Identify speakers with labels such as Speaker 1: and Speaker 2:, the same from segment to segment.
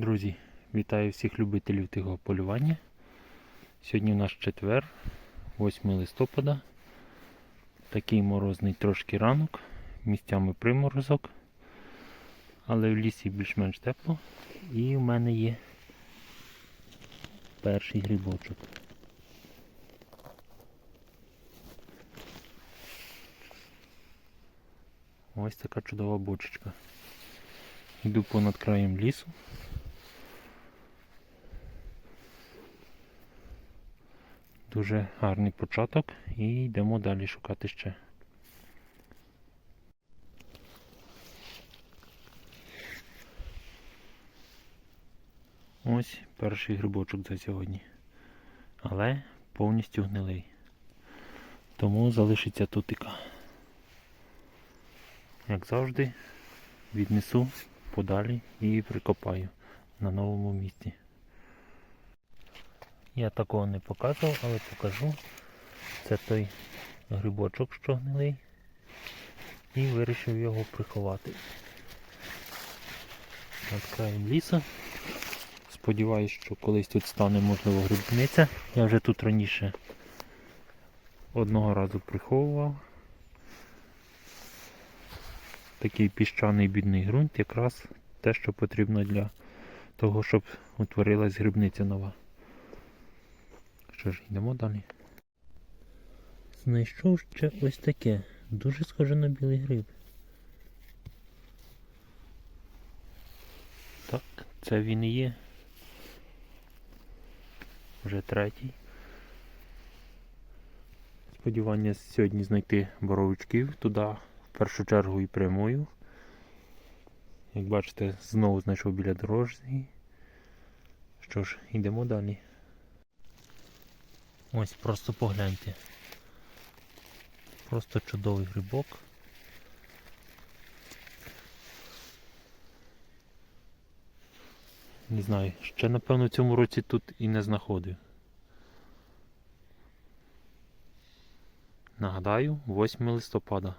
Speaker 1: Друзі, вітаю всіх любителів тихого полювання. Сьогодні у нас четвер, 8 листопада. Такий морозний трошки ранок, місцями приморозок, але в лісі більш-менш тепло. І в мене є перший грибочок. Ось така чудова бочечка. Йду понад краєм лісу. Дуже гарний початок і йдемо далі шукати ще. Ось перший грибочок за сьогодні. Але повністю гнилий. Тому залишиться тутика. Як завжди, віднесу подалі і прикопаю на новому місці. Я такого не показував, але покажу. Це той грибочок, що гнилий. І вирішив його приховати. Над краєм лісу. Сподіваюсь, що колись тут стане можливо грибниця. Я вже тут раніше одного разу приховував. Такий піщаний бідний ґрунт, якраз те, що потрібно для того, щоб утворилась грибниця нова. Що ж, йдемо далі. Знайшов ще ось таке. Дуже схоже на білий гриб. Так, це він і є. Вже третій. Сподівання сьогодні знайти боровичків туди в першу чергу і прямую. Як бачите, знову знайшов біля дорожньої. Що ж, йдемо далі. Ось просто погляньте. Просто чудовий грибок. Не знаю, ще напевно в цьому році тут і не знаходив. Нагадаю, 8 листопада.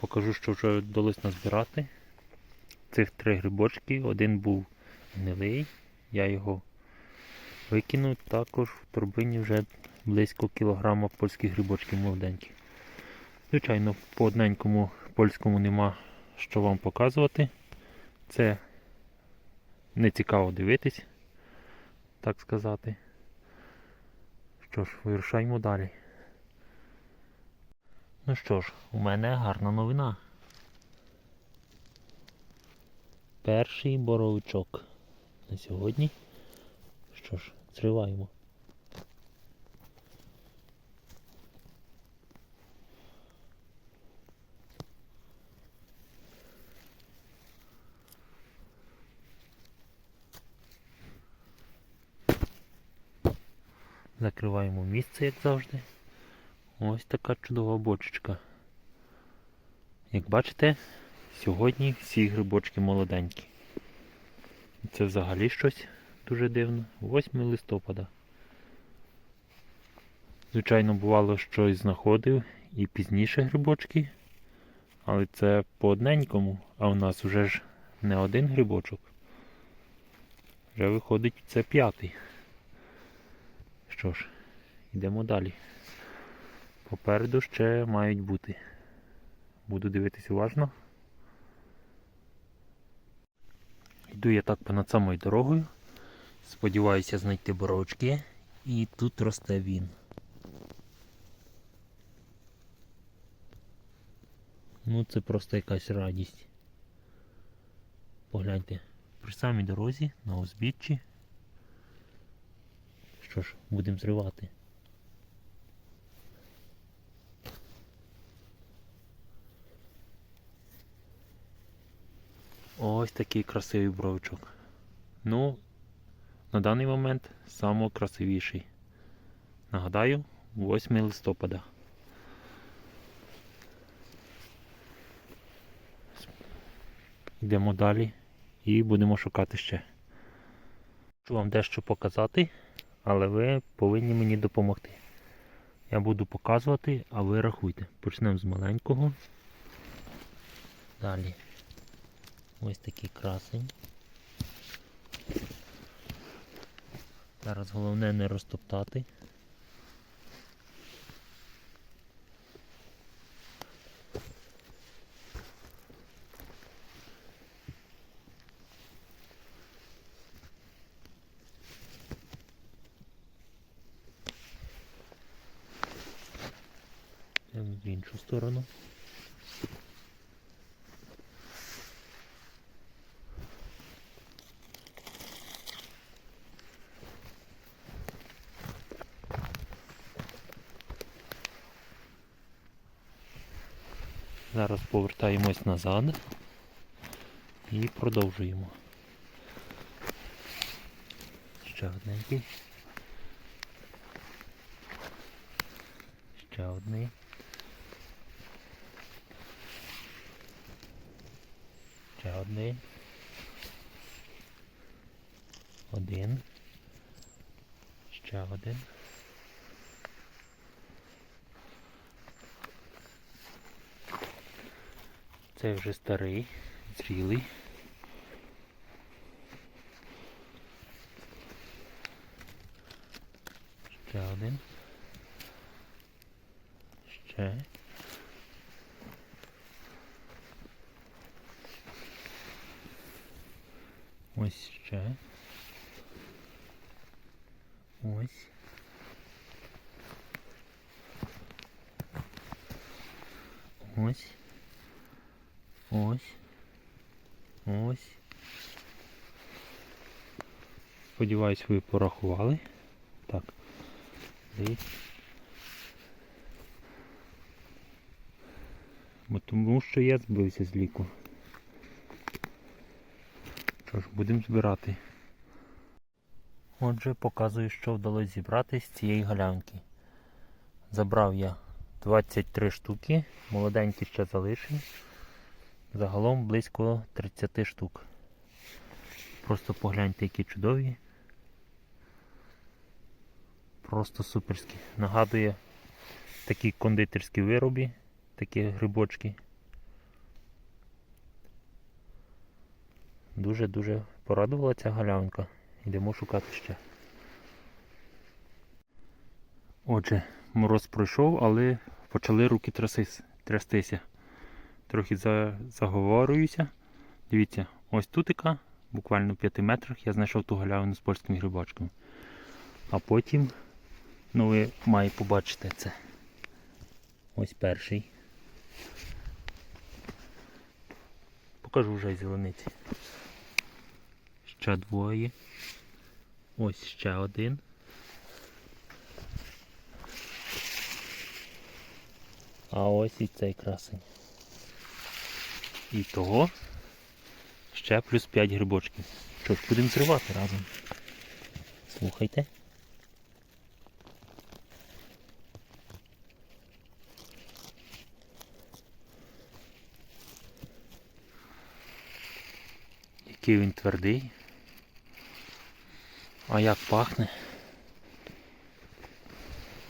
Speaker 1: Покажу, що вже вдалося назбирати. Цих три грибочки, один був гнилий, я його викинув, також в торбині вже близько кілограма польських грибочків молоденьких. Звичайно, по одненькому польському нема що вам показувати. Це не цікаво дивитись, так сказати. Що ж, вирушаємо далі. Ну що ж, у мене гарна новина. Перший боровичок на сьогодні. Що ж, зриваємо. Закриваємо місце, як завжди. Ось така чудова бочечка. Як бачите, сьогодні всі грибочки молоденькі. Це взагалі щось дуже дивно. 8 листопада. Звичайно, бувало, щось знаходив і пізніше грибочки. Але це по одненькому, а у нас вже ж не один грибочок. Вже виходить це п'ятий. Що ж, йдемо далі. Попереду ще мають бути. Буду дивитись уважно. Йду я так понад самою дорогою. Сподіваюся знайти боровички. І тут росте він. Ну це просто якась радість. Погляньте, при самій дорозі, на узбіччі. Що ж, будемо зривати. Ось такий красивий бровичок. Ну, на даний момент найкрасивіший. Нагадаю, 8 листопада. Йдемо далі і будемо шукати ще. Хочу вам дещо показати, але ви повинні мені допомогти. Я буду показувати, а ви рахуйте. Почнемо з маленького. Далі. Ось такий красень. Зараз головне не розтоптати. Йдемо в іншу сторону. Зараз повертаємось назад і продовжуємо. Ще одненький. Ще одний. Ще один. Один. Ще один. Це вже старий, зрілий. Ще один. Ще. Ось ще. Ось. Ось. Ось. Сподіваюсь, ви порахували. Так. Дивіться. Бо тому що я збився з ліку. Що ж, будемо збирати. Отже, показую, що вдалося зібрати з цієї галянки. Забрав я 23 штуки, молоденькі ще залишив. Загалом близько 30 штук. Просто погляньте, які чудові. Просто суперські. Нагадує такі кондитерські вироби, такі грибочки. Дуже-дуже порадувала ця галянка. Йдемо шукати ще. Отже, мороз пройшов, але почали руки трястися. Трохи заговорююся. Дивіться, ось тутика, буквально в 5 метрах, я знайшов ту галявину з польськими грибочками. А потім, ну ви маєте побачити це. Ось перший. Покажу вже зелениці. Ще двоє. Ось ще один. А ось і цей красень. І того ще плюс 5 грибочків. Що ж, будемо зривати разом. Слухайте. Який він твердий. А як пахне?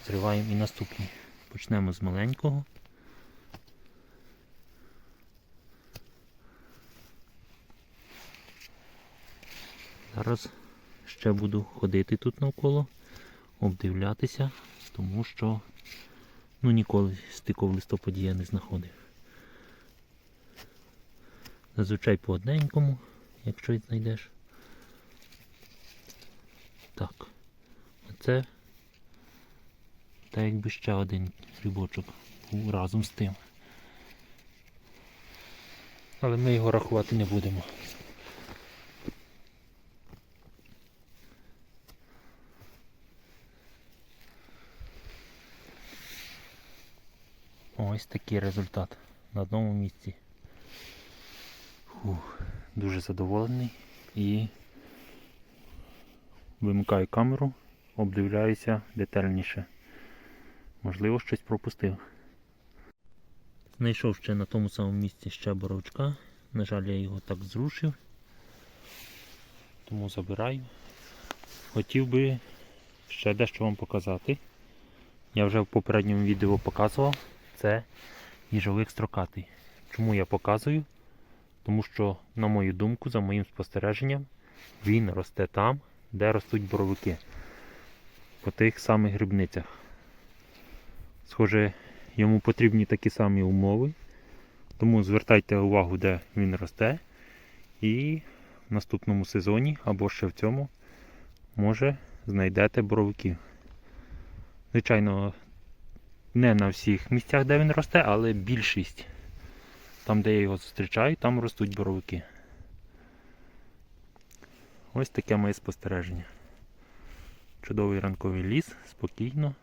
Speaker 1: Зриваємо і наступний. Почнемо з маленького. Зараз ще буду ходити тут навколо, обдивлятися, тому що ну, ніколи стику в листопаді не знаходив. Зазвичай по одненькому, якщо знайдеш. Так. А це та якби ще один грибочок разом з тим. Але ми його рахувати не будемо. Ось такий результат на одному місці. Фух, дуже задоволений і вимикаю камеру, обдивляюся детальніше. Можливо, щось пропустив. Знайшов ще на тому самому місці ще боровичка. На жаль, я його так зрушив. Тому забираю. Хотів би ще дещо вам показати. Я вже в попередньому відео показував. Це їжовик строкатий. Чому я показую? Тому що, на мою думку, за моїм спостереженням, він росте там, де ростуть боровики. по тих самих грибницях. Схоже, йому потрібні такі самі умови, тому звертайте увагу, де він росте. І в наступному сезоні або ще в цьому, може, знайдете боровиків. Звичайно, не на всіх місцях, де він росте, але більшість. Там, де я його зустрічаю, там ростуть боровики. Ось таке моє спостереження. Чудовий ранковий ліс, спокійно.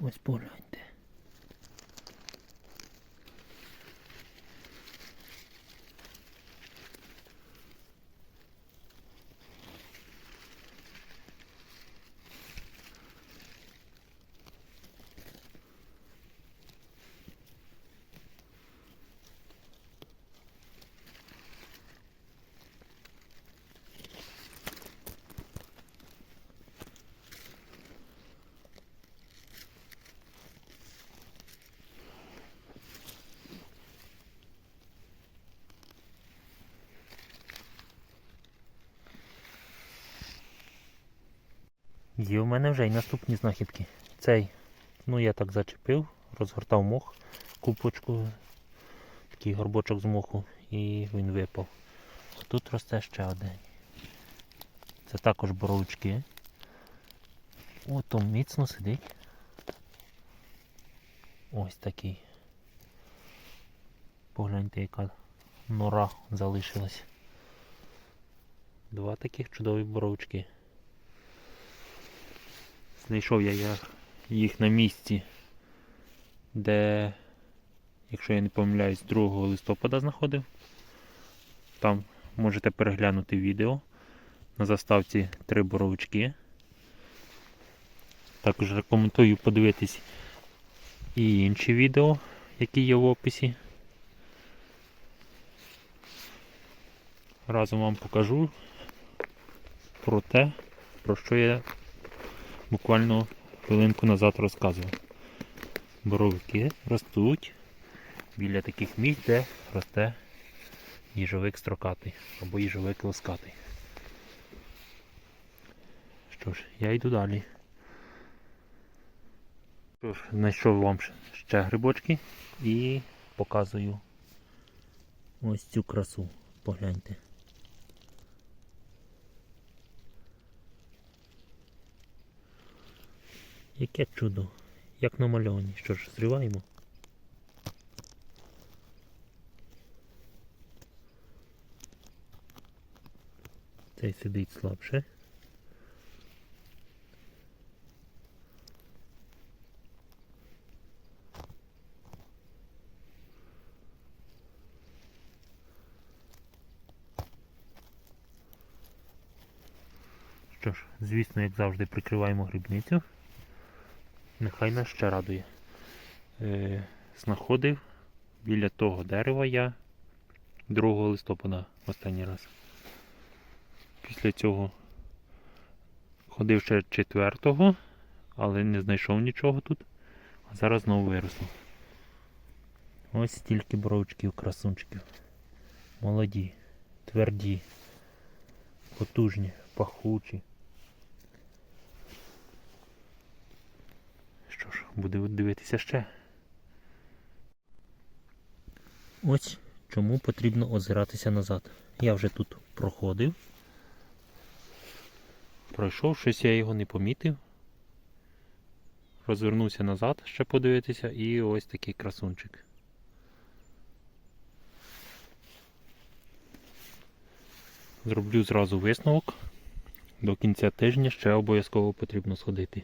Speaker 1: Ось погляньте. Є у мене вже й наступні знахідки. Цей, ну я так зачепив, розгортав мох, купочку, такий горбочок з моху і він випав. Тут росте ще один. Це також боровички. О, там міцно сидить. Ось такий. Погляньте, яка нора залишилась. Два таких чудові боровички. Знайшов я їх на місці, де, якщо я не помиляюсь, 2 листопада знаходив. Там можете переглянути відео. На заставці три боровички. Також рекомендую подивитись і інші відео, які є в описі. Разом вам покажу про те, про що я буквально хвилинку назад розказував. Боровики ростуть біля таких місць, де росте їжовик строкатий або їжовик лоскатий. Що ж, я йду далі. Що ж, знайшов вам ще грибочки і показую ось цю красу. Погляньте. Яке чудо, як намальовані. Що ж, зриваємо. Цей сидить слабше. Що ж, звісно, як завжди, прикриваємо грибницю. Нехай нас ще радує. Е, знаходив біля того дерева я 2 листопада останній раз. Після цього ходив ще 4, але не знайшов нічого тут. А зараз знову виросло. Ось стільки боровичків, красунчиків. Молоді, тверді, потужні, пахучі. Що ж, буде дивитися ще. Ось чому потрібно озиратися назад. Я вже тут проходив. Пройшов, щось я його не помітив. Розвернувся назад, ще подивитися, і ось такий красунчик. Зроблю зразу висновок. До кінця тижня ще обов'язково потрібно сходити.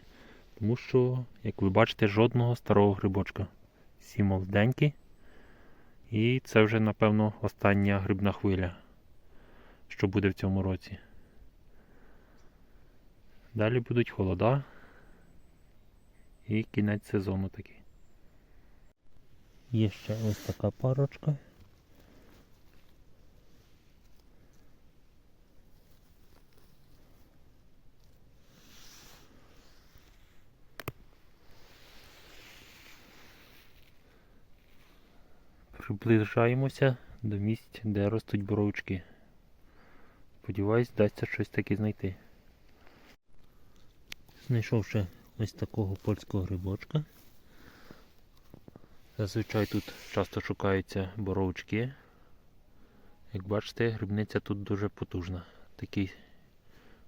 Speaker 1: Тому що, як ви бачите, жодного старого грибочка. Всі молоденькі. І це вже, напевно, остання грибна хвиля, що буде в цьому році. Далі будуть холода і кінець сезону такий. Є ще ось така парочка. Приближаємося до місць, де ростуть боровички. Сподіваюсь, вдасться щось таке знайти. Знайшов ще ось такого польського грибочка. Зазвичай тут часто шукаються боровички. Як бачите, грибниця тут дуже потужна. Такий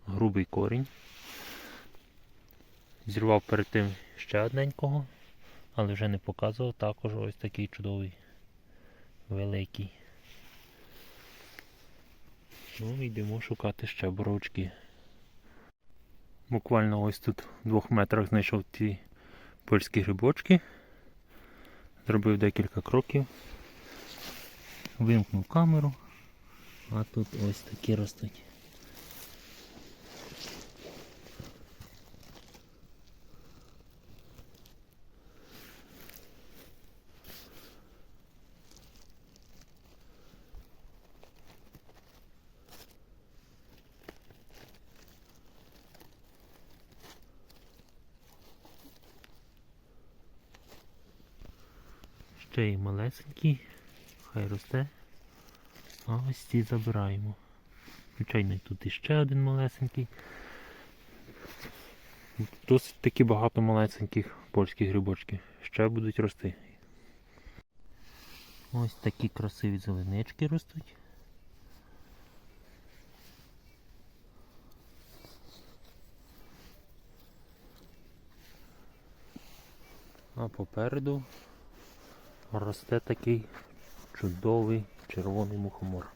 Speaker 1: грубий корінь. Зірвав перед тим ще одненького, але вже не показував. Також ось такий чудовий, великий. Ну, йдемо шукати ще боровички. Буквально ось тут в двох метрах знайшов ті польські грибочки. Зробив декілька кроків. Вимкнув камеру. А тут ось такі ростуть. Ще й малесенький, хай росте. А ось ці забираємо. Звичайно, тут іще один малесенький. Досить таки багато малесеньких польських грибочків. Ще будуть рости. Ось такі красиві зеленички ростуть. А попереду росте такий чудовий червоний мухомор.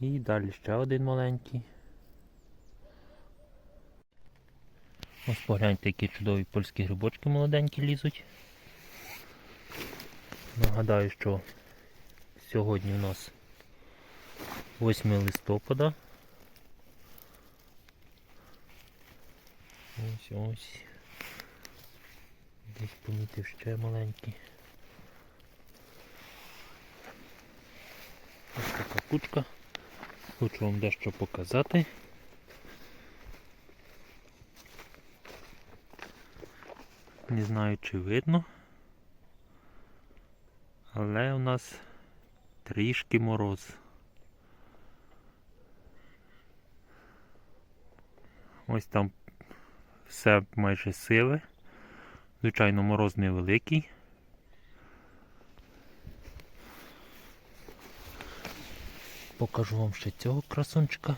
Speaker 1: І далі ще один маленький. Ось погляньте, які чудові польські грибочки молоденькі лізуть. Нагадаю, що сьогодні у нас 8 листопада. Ось ось. Десь помітив ще маленький. Ось така кучка. Хочу вам дещо показати. Не знаю чи видно. Але у нас трішки мороз. Ось там все майже сиве. Звичайно, мороз невеликий. Покажу вам ще цього красунчика.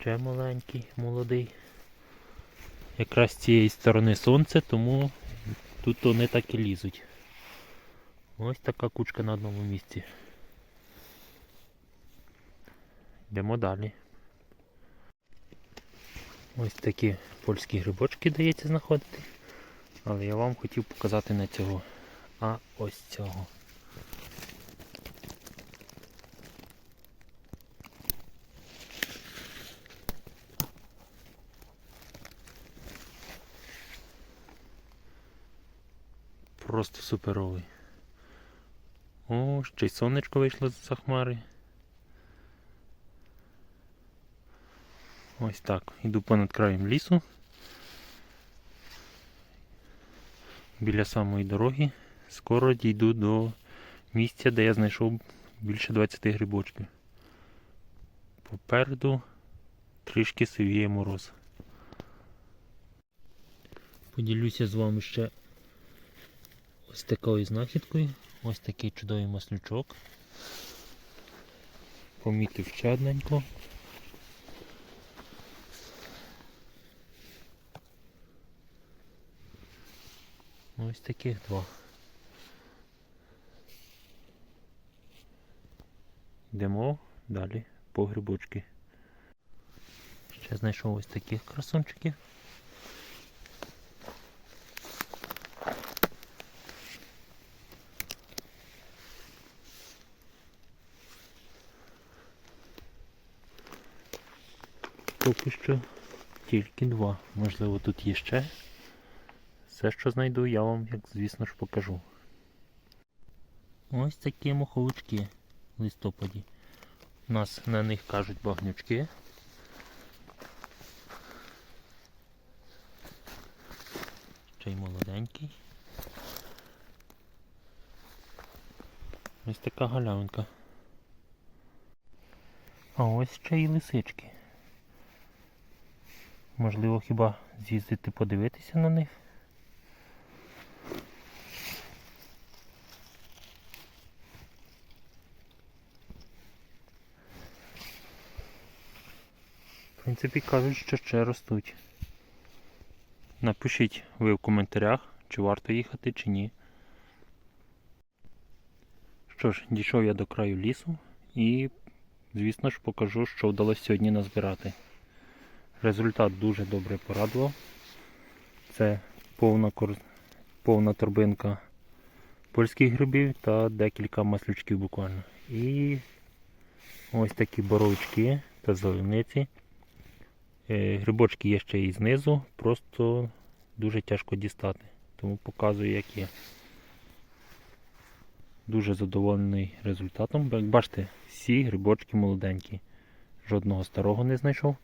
Speaker 1: Ще маленький, молодий. Якраз з цієї сторони сонце, тому тут вони так і лізуть. Ось така кучка на одному місці. Йдемо далі. Ось такі польські грибочки дається знаходити. Але я вам хотів показати не цього, а ось цього. Просто суперовий. О, ще й сонечко вийшло за хмари. Ось так. Іду понад краєм лісу. Біля самої дороги. Скоро дійду до місця, де я знайшов більше 20 грибочків. Попереду трішки сивіє мороз. Поділюся з вами ще ось такою знахідкою. Ось такий чудовий маслючок. Помітив ще одненько. Ось таких два. Йдемо далі по грибочки. Ще знайшов ось таких красунчиків. поки що тільки два. Можливо тут є ще. Все, що знайду, я вам, як звісно ж, покажу. Ось такі моховички в листопаді. У нас на них кажуть багнючки. Ще й молоденький. Ось така галявинка. А ось ще й лисички. Можливо, хіба з'їздити подивитися на них? В принципі, кажуть, що ще ростуть. Напишіть ви в коментарях, чи варто їхати, чи ні. Що ж, дійшов я до краю лісу і, звісно ж, покажу, що вдалося сьогодні назбирати. Результат дуже добре порадував. Це повна, повна торбинка польських грибів та декілька маслючків буквально. І ось такі боровички та зелениці. Е, Грибочки є ще і знизу, просто дуже тяжко дістати. Тому показую, як є. Дуже задоволений результатом. Як бачите, всі грибочки молоденькі. Жодного старого не знайшов.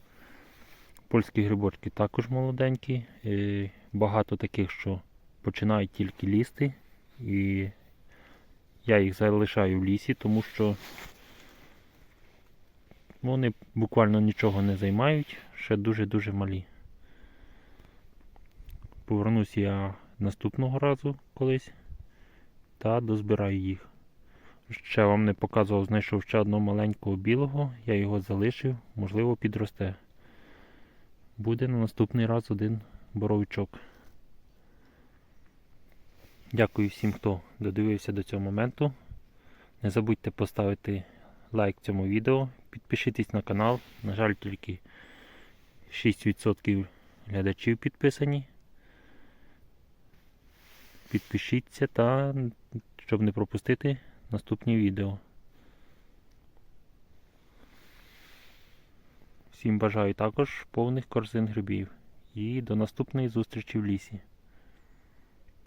Speaker 1: Польські грибочки також молоденькі. Е, Багато таких, що починають тільки лізти. І я їх залишаю в лісі, тому що вони буквально нічого не займають, ще дуже-дуже малі. Повернусь я наступного разу колись та дозбираю їх. Ще вам не показував, знайшов ще одного маленького білого, я його залишив, можливо підросте. Буде на наступний раз один боровичок. Дякую всім, хто додивився до цього моменту. Не забудьте поставити лайк цьому відео, підпишитесь на канал. На жаль, тільки 6% глядачів підписані. Підпишіться та щоб не пропустити наступні відео. Всім бажаю також повних корзин грибів і до наступної зустрічі в лісі.